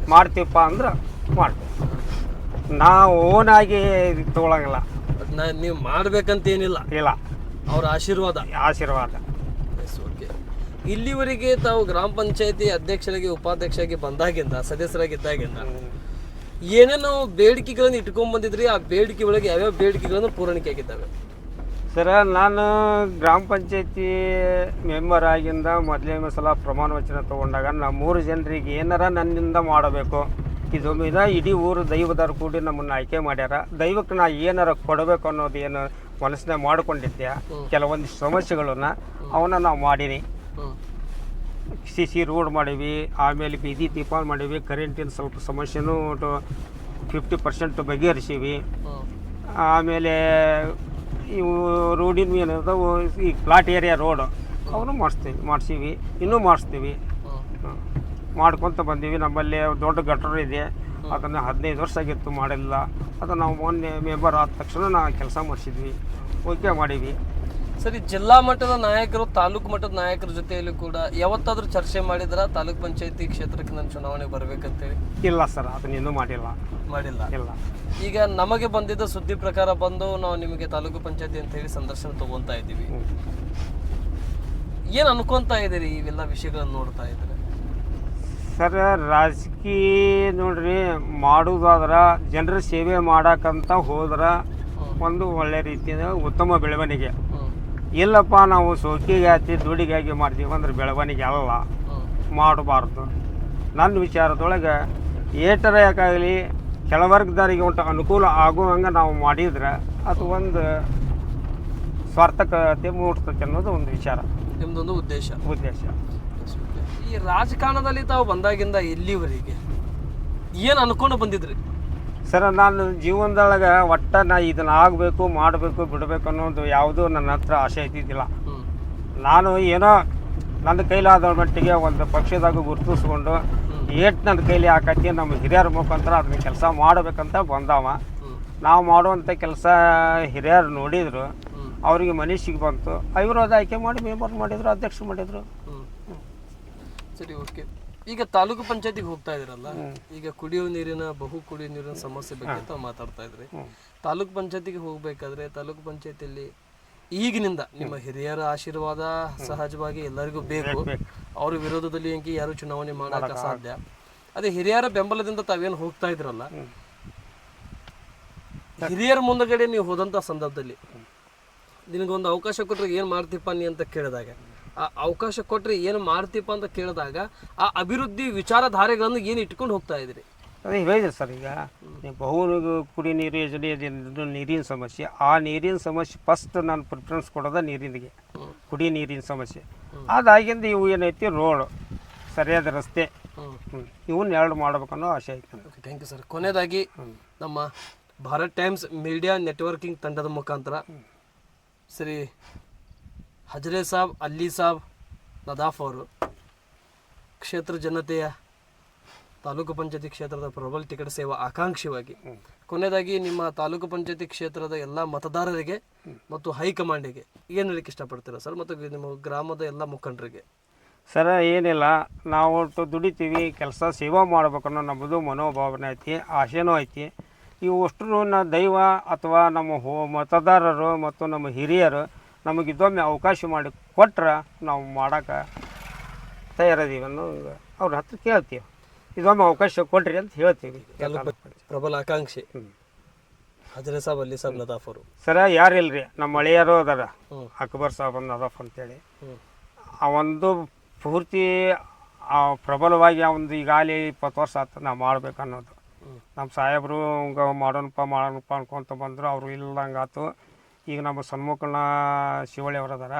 S2: ಮಾಡ್ತೀವಪ್ಪ ಅಂದ್ರೆ ಮಾಡ್ತೇವೆ. ನಾವು ಓನಾಗಿ ತೊಗೊಳಂಗಿಲ್ಲ.
S1: ನೀವು ಮಾಡ್ಬೇಕಂತ ಏನಿಲ್ಲ.
S2: ಇಲ್ಲ.
S1: ಅವ್ರ ಆಶೀರ್ವಾದ.
S2: ಆಶೀರ್ವಾದ.
S1: ಇಲ್ಲಿವರೆಗೆ ತಾವು ಗ್ರಾಮ ಪಂಚಾಯತಿ ಅಧ್ಯಕ್ಷರಾಗಿ ಉಪಾಧ್ಯಕ್ಷರಾಗಿ ಬಂದಾಗಿಂದ ಸದಸ್ಯರಾಗಿದ್ದಾಗಿಂದ ಏನೇನು ಬೇಡಿಕೆಗಳನ್ನು ಇಟ್ಕೊಂಡ್ ಬಂದಿದ್ರಿ ಆ ಬೇಡಿಕೆ ಒಳಗೆ ಯಾವ್ಯಾವ ಬೇಡಿಕೆಗಳನ್ನು ಪೂರೈಕೆ ಆಗಿದ್ದಾವೆ?
S2: ಸರ ನಾನು ಗ್ರಾಮ ಪಂಚಾಯತಿ ಮೆಂಬರ್ ಆಗಿಂದ ಮೊದಲನೇ ಸಲ ಪ್ರಮಾಣ ವಚನ ತಗೊಂಡಾಗ ನಾ ಮೂರು ಜನರಿಗೆ ಏನಾರ ನನ್ನಿಂದ ಮಾಡಬೇಕು. ಇದು ಇದ ಇಡೀ ಊರು ದೈವದಾರ ಕೂಡಿ ನಮ್ಮನ್ನು ಆಯ್ಕೆ ಮಾಡ್ಯಾರ. ದೈವಕ್ಕೆ ನಾ ಏನಾರ ಕೊಡಬೇಕು ಅನ್ನೋದು ಏನು ಮನಸ್ಸಿನ ಮಾಡ್ಕೊಂಡಿದ್ದೆ. ಕೆಲವೊಂದು ಸಮಸ್ಯೆಗಳನ್ನ ಅವನ್ನ ನಾವು ಮಾಡೀನಿ. ಸಿ ಸಿ ರೋಡ್ ಮಾಡೀವಿ ಆಮೇಲೆ ಬೀದಿ ದೀಪ ಮಾಡೀವಿ ಕರೆಂಟಿನ ಸ್ವಲ್ಪ ಸಮಸ್ಯೆನೂ ಫಿಫ್ಟಿ ಪರ್ಸೆಂಟ್ ಬಗೆಹರಿಸೀವಿ. ಆಮೇಲೆ ಇವು ರೋಡಿನ ಏನಿರ್ತಾವೆ ಈ ಪ್ಲಾಟ್ ಏರಿಯಾ ರೋಡ್ ಅವನು ಮಾಡಿಸ್ತೀವಿ ಮಾಡಿಸೀವಿ ಇನ್ನೂ ಮಾಡಿಸ್ತೀವಿ. ಮಾಡ್ಕೊತ ಬಂದೀವಿ ನಮ್ಮಲ್ಲಿ ದೊಡ್ಡ ಗಟರ್ ಇದೆ. ಅದನ್ನು ಹದಿನೈದು ವರ್ಷ ಆಗಿತ್ತು ಮಾಡಿಲ್ಲ. ಅದು ನಾವು ಮೊನ್ನೆ ಮೆಂಬರ್ ಆದ ತಕ್ಷಣ ನಾವು ಕೆಲಸ ಮಾಡಿಸಿದ್ವಿ. ಓಕೆ ಮಾಡೀವಿ.
S1: ಸರಿ ಜಿಲ್ಲಾ ಮಟ್ಟದ ನಾಯಕರು ತಾಲೂಕು ಮಟ್ಟದ ನಾಯಕರ ಜೊತೆಯಲ್ಲಿ ಕೂಡ ಯಾವತ್ತಾದ್ರೂ ಚರ್ಚೆ ಮಾಡಿದ್ರ? ತಾಲೂಕ್ ಪಂಚಾಯತಿ ಕ್ಷೇತ್ರಕ್ಕೆ ನಾನು ಚುನಾವಣೆ ಬರ್ಬೇಕಂತೇಳಿ?
S2: ಇಲ್ಲ ಸರ್ ಅದನ್ನ ಇನ್ನೂ ಮಾಡಿಲ್ಲ.
S1: ಮಾಡಿಲ್ಲ?
S2: ಇಲ್ಲ.
S1: ಈಗ ನಮಗೆ ಬಂದಿದ್ದ ಸುದ್ದಿ ಪ್ರಕಾರ ಬಂದು ನಾವು ನಿಮಗೆ ತಾಲೂಕು ಪಂಚಾಯತಿ ಅಂತ ಹೇಳಿ ಸಂದರ್ಶನ ತಗೊಂತಾ ಇದ್ದೀವಿ. ಏನು ಅನ್ಕೊಂತಾ ಇದೀರಿ ಇವೆಲ್ಲ ವಿಷಯಗಳನ್ನ ನೋಡ್ತಾ ಇದ್ರೆ?
S2: ಸರ್ ರಾಜಕೀಯ ನೋಡ್ರಿ ಮಾಡೋದಾದ್ರೆ ಜನರ ಸೇವೆ ಮಾಡಕ್ಕಂತ ಹೋದ್ರೆ ಒಂದು ಒಳ್ಳೆ ರೀತಿಯ ಉತ್ತಮ ಬೆಳವಣಿಗೆ. ಇಲ್ಲಪ್ಪ ನಾವು ಸೋಕಿಗಾಗಿ ದುಡಿಗಾಗಿ ಮಾಡ್ತೀವಿ ಅಂದ್ರೆ ಬೆಳವಣಿಗೆ ಅಲ್ಲ ಮಾಡಬಾರ್ದು. ನನ್ನ ವಿಚಾರದೊಳಗೆ ಏಟರ ಯಾಕಾಗಲಿ ಕೆಳವರ್ಗದವರಿಗೆ ಉಂಟು ಅನುಕೂಲ ಆಗುವಂಗೆ ನಾವು ಮಾಡಿದ್ರೆ ಅದು ಒಂದು ಸ್ವಾರ್ಥಕತೆ ಮೂಡ್ತೈತೆ ಅನ್ನೋದು ಒಂದು ವಿಚಾರ.
S1: ನಿಮ್ದೊಂದು ಉದ್ದೇಶ.
S2: ಉದ್ದೇಶ.
S1: ಈ ರಾಜಕಾರಣದಲ್ಲಿ ತಾವು ಬಂದಾಗಿಂದ ಇಲ್ಲಿವರೆಗೆ ಏನು ಅನ್ಕೊಂಡು ಬಂದಿದ್ರಿ?
S2: ಸರ್ ನಾನು ಜೀವನದೊಳಗೆ ಒಟ್ಟ ನಾ ಇದನ್ನ ಆಗಬೇಕು ಮಾಡಬೇಕು ಬಿಡಬೇಕು ಅನ್ನೋದು ಯಾವುದೂ ನನ್ನ ಹತ್ರ ಆಸೆ ಇದ್ದಿದ್ದಿಲ್ಲ. ನಾನು ಏನೋ ನನ್ನ ಕೈಲಾದ ಮಟ್ಟಿಗೆ ಒಂದು ಪಕ್ಷದಾಗ ಗುರುತಿಸ್ಕೊಂಡು ಏಟ್ ನನ್ನ ಕೈಲಿ ಆಕತಿ ನಮ್ಮ ಹಿರಿಯರ ಮುಖಾಂತರ ಅದನ್ನ ಕೆಲಸ ಮಾಡಬೇಕಂತ ಬಂದವ. ನಾವು ಮಾಡುವಂಥ ಕೆಲಸ ಹಿರಿಯರು ನೋಡಿದ್ರು ಅವರಿಗೆ ಮನಸ್ಸಿಗೆ ಬಂತು. ಅದು ಆಯ್ಕೆ ಮಾಡಿ ಮೆಂಬರ್ ಮಾಡಿದ್ರು ಅಧ್ಯಕ್ಷ ಮಾಡಿದ್ರು.
S1: ಸರಿ ಓಕೆ ಈಗ ತಾಲೂಕು ಪಂಚಾಯತಿಗೆ ಹೋಗ್ತಾ ಇದ್ರಲ್ಲ ಈಗ ಕುಡಿಯುವ ನೀರಿನ ಬಹು ಕುಡಿಯುವ ನೀರಿನ ಸಮಸ್ಯೆ ಬಗ್ಗೆ ತಾವು ಮಾತಾಡ್ತಾ ಇದ್ರಿ. ತಾಲೂಕು ಪಂಚಾಯತಿಗೆ ಹೋಗ್ಬೇಕಾದ್ರೆ ತಾಲೂಕು ಪಂಚಾಯತಿಯಲ್ಲಿ ಈಗಿನಿಂದ ನಿಮ್ಮ ಹಿರಿಯರ ಆಶೀರ್ವಾದ ಸಹಜವಾಗಿ ಎಲ್ಲರಿಗೂ ಬೇಕು. ಅವ್ರ ವಿರೋಧದಲ್ಲಿ ಅಂಕಿ ಯಾರು ಚುನಾವಣೆ ಮಾಡಕ ಸಾಧ್ಯ? ಅದೇ ಹಿರಿಯರ ಬೆಂಬಲದಿಂದ ತಾವೇನು ಹೋಗ್ತಾ ಇದ್ರಲ್ಲ ಹಿರಿಯರ ಮುಂದಗಡೆ ನೀವು ಹೋದಂತ ಸಂದರ್ಭದಲ್ಲಿ ನಿನಗೊಂದು ಅವಕಾಶ ಕೊಟ್ಟರೆ ಏನು ಮಾಡ್ತೀಪ್ಪ ನೀ ಅಂತ ಕೇಳಿದಾಗ ಅವಕಾಶ ಕೊಟ್ಟರೆ ಏನು ಮಾಡ್ತೀಪ ಅಂತ ಕೇಳಿದಾಗ ಆ ಅಭಿವೃದ್ಧಿ ವಿಚಾರಧಾರೆಗಳನ್ನು ಏನು ಇಟ್ಕೊಂಡು ಹೋಗ್ತಾ ಇದ್ರಿ
S2: ಅದೇ ಹೇಳಿದೆ ಸರ್ ಈಗ ಬಹು ಕುಡಿ ನೀರು ಯೋಜನೆ ನೀರಿನ ಸಮಸ್ಯೆ. ಆ ನೀರಿನ ಸಮಸ್ಯೆ ಫಸ್ಟ್ ನಾನು ಪ್ರಿಫರೆನ್ಸ್ ಕೊಡೋದ ನೀರಿನಿಗೆ ಕುಡಿ ನೀರಿನ ಸಮಸ್ಯೆ. ಅದಾಗಿಂದ ಇವು ಏನೈತಿ ರೋಡ್ ಸರಿಯಾದ ರಸ್ತೆ. ಇವನ್ನ ಎರಡು ಮಾಡ್ಬೇಕನ್ನೋ ಆಸೆ ಐತೆ
S1: ಥ್ಯಾಂಕ್ ಯು ಸರ್ ಕೊನೆಯದಾಗಿ ನಮ್ಮ ಭಾರತ್ ಟೈಮ್ಸ್ ಮೀಡಿಯಾ ನೆಟ್ವರ್ಕಿಂಗ್ ತಂಡದ ಮುಖಾಂತರ ಶ್ರೀ ಹಜರೆ ಸಾಬ್, ಅಲ್ಲಿ ಸಾಬ್ ನದಾಫ್ ಅವರು. ಕ್ಷೇತ್ರ ಜನತೆಯ ತಾಲೂಕು ಪಂಚಾಯತಿ ಕ್ಷೇತ್ರದ ಪ್ರಬಲ ಟಿಕೆಟ್ ಸೇವಾ ಆಕಾಂಕ್ಷಿಯಾಗಿ ಕೊನೆಯದಾಗಿ ನಿಮ್ಮ ತಾಲೂಕು ಪಂಚಾಯತಿ ಕ್ಷೇತ್ರದ ಎಲ್ಲ ಮತದಾರರಿಗೆ ಮತ್ತು ಹೈಕಮಾಂಡಿಗೆ ಏನು ಹೇಳಕ್ಕೆ ಇಷ್ಟಪಡ್ತೀರಾ ಸರ್? ಮತ್ತು ನಿಮ್ಮ ಗ್ರಾಮದ ಎಲ್ಲ ಮುಖಂಡರಿಗೆ.
S2: ಸರ, ಏನಿಲ್ಲ. ನಾವು ಒಟ್ಟು ದುಡಿತೀವಿ, ಕೆಲಸ ಸೇವಾ ಮಾಡ್ಬೇಕನ್ನೋ ನಮ್ಮದು ಮನೋಭಾವನೆ ಐತಿ ಆಸೆನೂ ಐತಿ. ಇವು ಅಷ್ಟು ನಾ ದೈವ ಅಥವಾ ನಮ್ಮ ಹೋ ಮತದಾರರು ಮತ್ತು ನಮ್ಮ ಹಿರಿಯರು ನಮಗೆ ಇದೊಮ್ಮೆ ಅವಕಾಶ ಮಾಡಿ ಕೊಟ್ರೆ ನಾವು ಮಾಡೋಕೆ ತಯಾರದೀವಿ ಅನ್ನೋ ಅವ್ರ ಹತ್ರ ಕೇಳ್ತೀವಿ. ಇದೊಮ್ಮೆ ಅವಕಾಶ ಕೊಡ್ರಿ ಅಂತ ಹೇಳ್ತೀವಿ.
S1: ಪ್ರಬಲ ಆಕಾಂಕ್ಷಿ. ಹಜರ ಸಾಬ್ ಅಲ್ಲಿ ಸಾಬ್ ನದಾಫ್ ಅವರು.
S2: ಸರ ಯಾರಿಲ್ರಿ ನಮ್ಮ ಹಳೆಯರು ಅದಾರ. ಅಕ್ಬರ್ ಸಾಬ್ ನದಾಫ್ ಅಂತೇಳಿ.
S1: ಅವೊಂದು
S2: ಆ ಒಂದು ಪೂರ್ತಿ ಆ ಪ್ರಬಲವಾಗಿ ಒಂದು ಈಗಾಗಲೇ ಇಪ್ಪತ್ತು ವರ್ಷ ಆಯ್ತು ನಾವು ಮಾಡ್ಬೇಕು ಅನ್ನೋದು. ನಮ್ಮ ಸಾಹೇಬರು ಹಂಗೆ ಮಾಡೋಣಪ್ಪ ಮಾಡೋಣಪ್ಪ ಅನ್ಕೊಂತ ಬಂದರು ಅವರು ಇಲ್ಲದಂಗೆ ಆತು. ಈಗ ನಮ್ಮ ಸನ್ಮುಖನ ಶಿವಳ್ಳಿ ಅವ್ರು ಅದಾರ.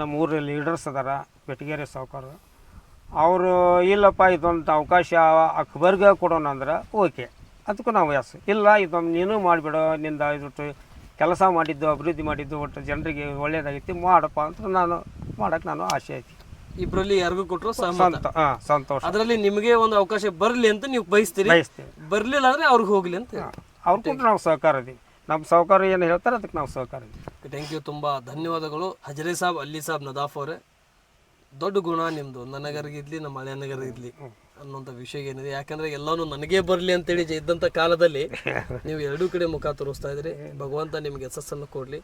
S2: ನಮ್ಮ ಊರ ಲೀಡರ್ಸ್ ಅದಾರ ಬೆಟಗೇರಿ ಸಾವುಕಾರು. ಅವರು ಇಲ್ಲಪ್ಪ ಇದೊಂದು ಅವಕಾಶ ಅಕ್ಬರ್ಗೆ ಕೊಡೋಣ ಅಂದ್ರೆ ಓಕೆ. ಅದಕ್ಕೂ ನಾವು ಎಸ್ ಇಲ್ಲ ಇದೊಂದು ನೀನು ಮಾಡಿಬಿಡು ನಿಂದ ಇದೊಟ್ಟು ಕೆಲಸ ಮಾಡಿದ್ದು ಅಭಿವೃದ್ಧಿ ಮಾಡಿದ್ದು ಒಟ್ಟು ಜನರಿಗೆ ಒಳ್ಳೇದಾಗೈತಿ ಮಾಡಪ್ಪ ಅಂತ ನಾನು ಮಾಡಕ್ಕೆ ನಾನು ಆಸೆ ಐತಿ.
S1: ಇಬ್ಬರಲ್ಲಿ ಯಾರಿಗೂ ಕೊಟ್ಟರು
S2: ಸಂತೋಷ.
S1: ಅದರಲ್ಲಿ ನಿಮಗೆ ಒಂದು ಅವಕಾಶ ಬರಲಿ ಅಂತ ನೀವು ಬಯಸ್ತೀರಿ.
S2: ಬಯಸ್ತೀವಿ.
S1: ಬರಲಿಲ್ಲ ಅಂದರೆ ಅವ್ರಿಗೆ ಹೋಗಲಿ ಅಂತ
S2: ಅವ್ರ ಕೊಟ್ಟು ನಾವು ಸಹಕಾರ ಇದೀವಿ. ನಮ್ಮ ಸಾವುಕಾರ ಏನು ಹೇಳ್ತಾರೆ ಅದಕ್ಕೆ ನಾವು ಸಹಕಾರ.
S1: ಥ್ಯಾಂಕ್ ಯು ತುಂಬ ಧನ್ಯವಾದಗಳು. ಹಜರೆ ಸಾಬ್ ಅಲ್ಲಿ ಸಾಬ್ ನದಾಫ್ ಅವರೇ. ದೊಡ್ಡ ಗುಣ ನಿಮ್ಮದು ನನಗರಿಗಿದ್ಲಿ ನಮ್ಮ ಹಳೆಯನಗರಿಗಿರ್ಲಿ ಅನ್ನೋಂಥ ವಿಷಯ ಏನಿದೆ. ಯಾಕಂದ್ರೆ ಎಲ್ಲಾನು ನನಗೇ ಬರಲಿ ಅಂತೇಳಿ ಇದ್ದಂಥ ಕಾಲದಲ್ಲಿ (laughs) ನೀವು ಎರಡೂ ಕಡೆ ಮುಖ ತೋರಿಸ್ತಾ ಇದ್ದೀರಿ ಭಗವಂತ ನಿಮ್ಗೆ ಯಶಸ್ಸನ್ನು ಕೊಡಲಿ.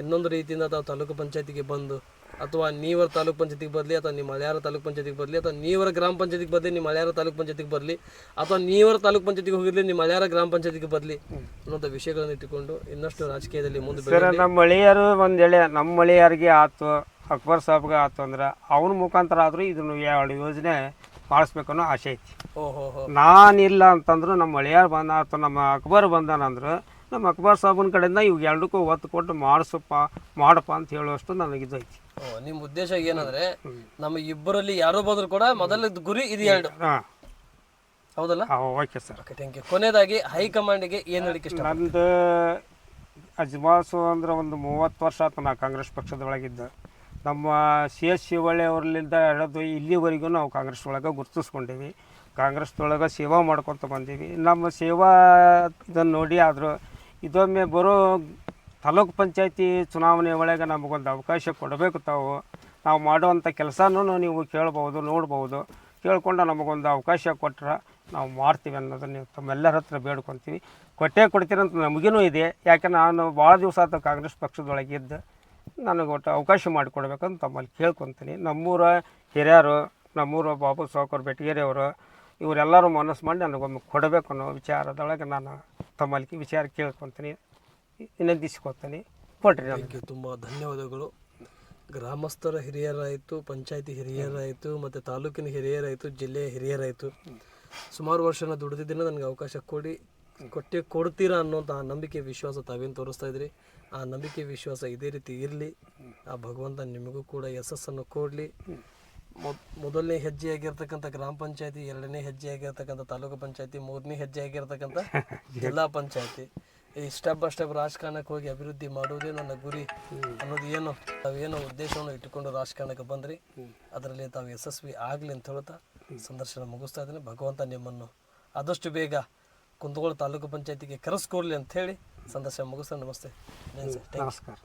S1: ಇನ್ನೊಂದು ರೀತಿಯಿಂದ ತಾವು ತಾಲೂಕು ಪಂಚಾಯತಿಗೆ ಬಂದು ಅಥವಾ ನೀವರ ತಾಲೂಕು ಪಂಚಾಯತಿಗೆ ಬರಲಿ ಅಥವಾ ನಿಮ್ಮ ಮಳೆಯಾರ ತಾಲೂಕು ಪಂಚಾಯತಿಗೆ ಬರಲಿ ಅಥವಾ ನೀವರ ಗ್ರಾಮ ಪಂಚಾಯತಿಗೆ ಬರಲಿ ನಿಮ್ಮ ಮಳೆಯಾರ ತಾಲೂಕು ಪಂಚಾಯತಿಗೆ ಬರಲಿ ಅಥವಾ ನೀವರ ತಾಲೂಕು ಪಂಚಾಯತಿಗೆ ಹೋಗಿರಲಿ ನಿಮ್ಮ ಮಳೆಯಾರ ಗ್ರಾಮ ಪಂಚಾಯತಿಗೆ ಬರಲಿ ಅನ್ನೋಂಥ ವಿಷಯಗಳನ್ನು ಇಟ್ಟುಕೊಂಡು ಇನ್ನಷ್ಟು ರಾಜಕೀಯದಲ್ಲಿ ಮುಂದೆ
S2: ಸರ್ ನಮ್ಮ ಮಳೆಯಾರು ಒಂದು ಎಳೆ ನಮ್ಮ ಮಳೆಯಾರಿಗೆ ಆಯ್ತು ಅಕ್ಬರ್ ಸಾಬ್ಗೆ ಆಯ್ತು ಅಂದ್ರೆ ಅವನ ಮುಖಾಂತರ ಆದರೂ ಇದನ್ನು ಎರಡು ಯೋಜನೆ ಮಾಡಿಸ್ಬೇಕನ್ನೋ ಆಸೆ ಐತಿ. ನಾನಿಲ್ಲ ಅಂತಂದ್ರೆ ನಮ್ಮ ಮಳೆಯಾರು ಬಂದ ಅಥವಾ ನಮ್ಮ ಅಕ್ಬರ್ ಬಂದಾನಂದ್ರೆ ನಮ್ಮ ಅಕ್ಬಾರ್ ಸಾಬನ್ ಕಡೆಯಿಂದ ಇವು ಎರಡಕ್ಕೂ ಒತ್ತು ಕೊಟ್ಟು ಮಾಡಿಸಪ್ಪ ಮಾಡಪ್ಪ ಅಂತ ಹೇಳುವಷ್ಟು ನನಗೆ ಇದೈತಿ ಐತಿ
S1: ಓ, ನಿಮ್ ಉದ್ದೇಶ ಏನಂದ್ರೆ ನಮ್ಮ ಇಬ್ಬರಲ್ಲಿ ಯಾರೋ ಬಂದ್ರು ಕೂಡ ಮೊದಲ ಗುರಿ ಇದು ಎರಡು.
S2: ಹಾಂ.
S1: ಹೌದಲ್ಲ?
S2: Okay sir.
S1: Okay thank you ಕೊನೆಯದಾಗಿ ಹೈಕಮಾಂಡ್ಗೆ ಏನು ಹೇಳಿಕೆ ಇಷ್ಟ
S2: ನಂದು ಅಜ್ಮಾಸು ಅಂದ್ರೆ ಒಂದು ಮೂವತ್ತು ವರ್ಷ ಆತು ನಾ ಕಾಂಗ್ರೆಸ್ ಪಕ್ಷದೊಳಗಿದ್ದ ನಮ್ಮ ಸಿ ಎಸ್ ಶಿವಳ್ಳಿ ಅವ್ರಲಿಂದ ಹಿಡಿದು ಇಲ್ಲಿವರೆಗೂ ನಾವು ಕಾಂಗ್ರೆಸ್ ಒಳಗೆ ಗುರುತಿಸ್ಕೊಂಡೀವಿ. ಕಾಂಗ್ರೆಸ್ದೊಳಗೆ ಸೇವಾ ಮಾಡ್ಕೊತ ಬಂದೀವಿ. ನಮ್ಮ ಸೇವಾ ಇದನ್ನು ನೋಡಿ ಆದರೂ ಇದೊಮ್ಮೆ ಬರೋ ತಾಲೂಕು ಪಂಚಾಯತಿ ಚುನಾವಣೆ ಒಳಗೆ ನಮಗೊಂದು ಅವಕಾಶ ಕೊಡಬೇಕು ತಾವು. ನಾವು ಮಾಡುವಂಥ ಕೆಲಸನೂ ನೀವು ಕೇಳ್ಬೋದು, ನೋಡ್ಬೋದು. ಕೇಳ್ಕೊಂಡು ನಮಗೊಂದು ಅವಕಾಶ ಕೊಟ್ಟರೆ ನಾವು ಮಾಡ್ತೀವಿ ಅನ್ನೋದನ್ನು ನೀವು ತಮ್ಮೆಲ್ಲರ ಹತ್ರ ಬೇಡ್ಕೊತೀವಿ. ಕೊಟ್ಟೇ ಕೊಡ್ತೀರಂತ ನಮಗೇನೂ ಇದೆ. ಯಾಕೆ ನಾನು ಭಾಳ ದಿವಸ ಆಯ್ತು ಕಾಂಗ್ರೆಸ್ ಪಕ್ಷದೊಳಗೆ ಇದ್ದು ನನಗೆ ಒಟ್ಟು ಅವಕಾಶ ಮಾಡಿಕೊಡ್ಬೇಕಂತ ತಮ್ಮಲ್ಲಿ ಕೇಳ್ಕೊತೀನಿ. ನಮ್ಮೂರ ಹಿರಿಯರು, ನಮ್ಮೂರ ಬಾಬು ಸಾವ್ಕರ್ ಬೆಟಗೇರಿಯವರು, ಇವರೆಲ್ಲರೂ ಮನಸ್ಸು ಮಾಡಿ ನನಗೊಮ್ಮೆ ಕೊಡಬೇಕು ಅನ್ನೋ ವಿಚಾರದೊಳಗೆ ನಾನು ತಮ್ಮಲ್ಲಿ ವಿಚಾರ ಕೇಳ್ಕೊತೀನಿ ವಿನಂತಿಸ್ಕೊತೀನಿ
S1: ಕೊಟ್ರಿ ಯು ತುಂಬ ಧನ್ಯವಾದಗಳು. ಗ್ರಾಮಸ್ಥರ ಹಿರಿಯರಾಯಿತು, ಪಂಚಾಯಿತಿ ಹಿರಿಯರಾಯಿತು, ಮತ್ತು ತಾಲೂಕಿನ ಹಿರಿಯರಾಯಿತು, ಜಿಲ್ಲೆಯ ಹಿರಿಯರಾಯಿತು. ಸುಮಾರು ವರ್ಷನ ದುಡಿದಿದ್ದೇನೆ ನನಗೆ ಅವಕಾಶ ಕೊಡಿ, ಕೊಟ್ಟೆ ಕೊಡ್ತೀರಾ ಅನ್ನೋಂಥ ನಂಬಿಕೆ ವಿಶ್ವಾಸ ತಾವೇನು ತೋರಿಸ್ತಾ ಇದ್ರಿ? ಆ ನಂಬಿಕೆ ವಿಶ್ವಾಸ ಇದೇ ರೀತಿ ಇರಲಿ. ಆ ಭಗವಂತ ನಿಮಗೂ ಕೂಡ ಯಶಸ್ಸನ್ನು ಕೊಡಲಿ. ಮೊದಲನೇ ಹೆಜ್ಜೆಯಾಗಿರ್ತಕ್ಕಂಥ ಗ್ರಾಮ ಪಂಚಾಯತಿ ಎರಡನೇ ಹೆಜ್ಜೆಯಾಗಿರ್ತಕ್ಕಂಥ ತಾಲೂಕು ಪಂಚಾಯತಿ ಮೂರನೇ ಹೆಜ್ಜೆಯಾಗಿರ್ತಕ್ಕಂಥ (laughs) ಜಿಲ್ಲಾ ಪಂಚಾಯತಿ. ಈ ಸ್ಟೆಪ್ ಬೈ ಸ್ಟೆಪ್ ರಾಜಕಾರಣಕ್ಕೆ ಹೋಗಿ ಅಭಿವೃದ್ಧಿ ಮಾಡುವುದೇ ನನ್ನ ಗುರಿ ಅನ್ನೋದು ಏನು ತಾವೇನೋ ಉದ್ದೇಶವನ್ನು ಇಟ್ಟುಕೊಂಡು ರಾಜಕಾರಣಕ್ಕೆ ಬಂದ್ರಿ ಅದರಲ್ಲಿ ತಾವು ಯಶಸ್ವಿ ಆಗಲಿ ಅಂತ ಹೇಳ್ತಾ ಸಂದರ್ಶನ ಮುಗಿಸ್ತಾ ಇದ್ದೀನಿ. ಭಗವಂತ ನಿಮ್ಮನ್ನು ಆದಷ್ಟು ಬೇಗ ಕುಂದಗೋಳ ತಾಲೂಕು ಪಂಚಾಯತಿಗೆ ಕರೆಸ್ಕೊಡ್ಲಿ ಅಂತ ಹೇಳಿ ಸಂದರ್ಶನ ಮುಗಿಸ್ತಾ ನಮಸ್ತೆ.
S2: ನಮಸ್ಕಾರ.